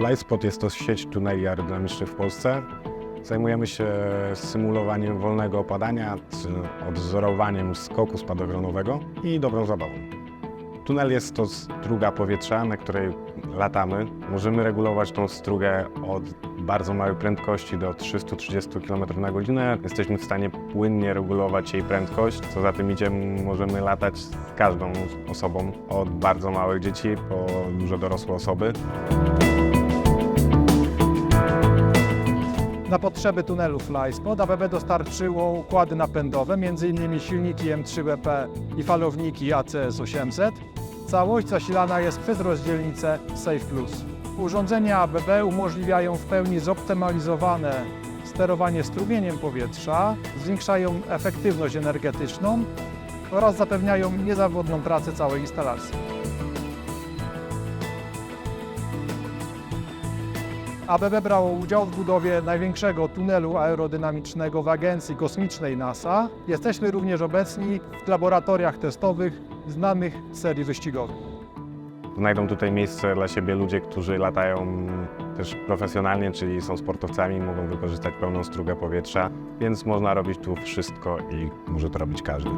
Flyspot jest to sieć tuneli aerodynamicznych w Polsce. Zajmujemy się symulowaniem wolnego opadania, czy odwzorowaniem skoku spadochronowego i dobrą zabawą. Tunel jest to struga powietrza, na której latamy. Możemy regulować tą strugę od bardzo małej prędkości do 330 km na godzinę. Jesteśmy w stanie płynnie regulować jej prędkość. Co za tym idzie, możemy latać z każdą osobą, od bardzo małych dzieci po dużo dorosłe osoby. Na potrzeby tunelu Flyspot ABB dostarczyło układy napędowe, m.in. silniki M3BP i falowniki ACS 800. Całość zasilana jest przez rozdzielnicę Safe Plus. Urządzenia ABB umożliwiają w pełni zoptymalizowane sterowanie strumieniem powietrza, zwiększają efektywność energetyczną oraz zapewniają niezawodną pracę całej instalacji. ABB brało udział w budowie największego tunelu aerodynamicznego w Agencji Kosmicznej NASA. Jesteśmy również obecni w laboratoriach testowych znanych serii wyścigowych. Znajdą tutaj miejsce dla siebie ludzie, którzy latają też profesjonalnie, czyli są sportowcami, mogą wykorzystać pełną strugę powietrza, więc można robić tu wszystko i może to robić każdy.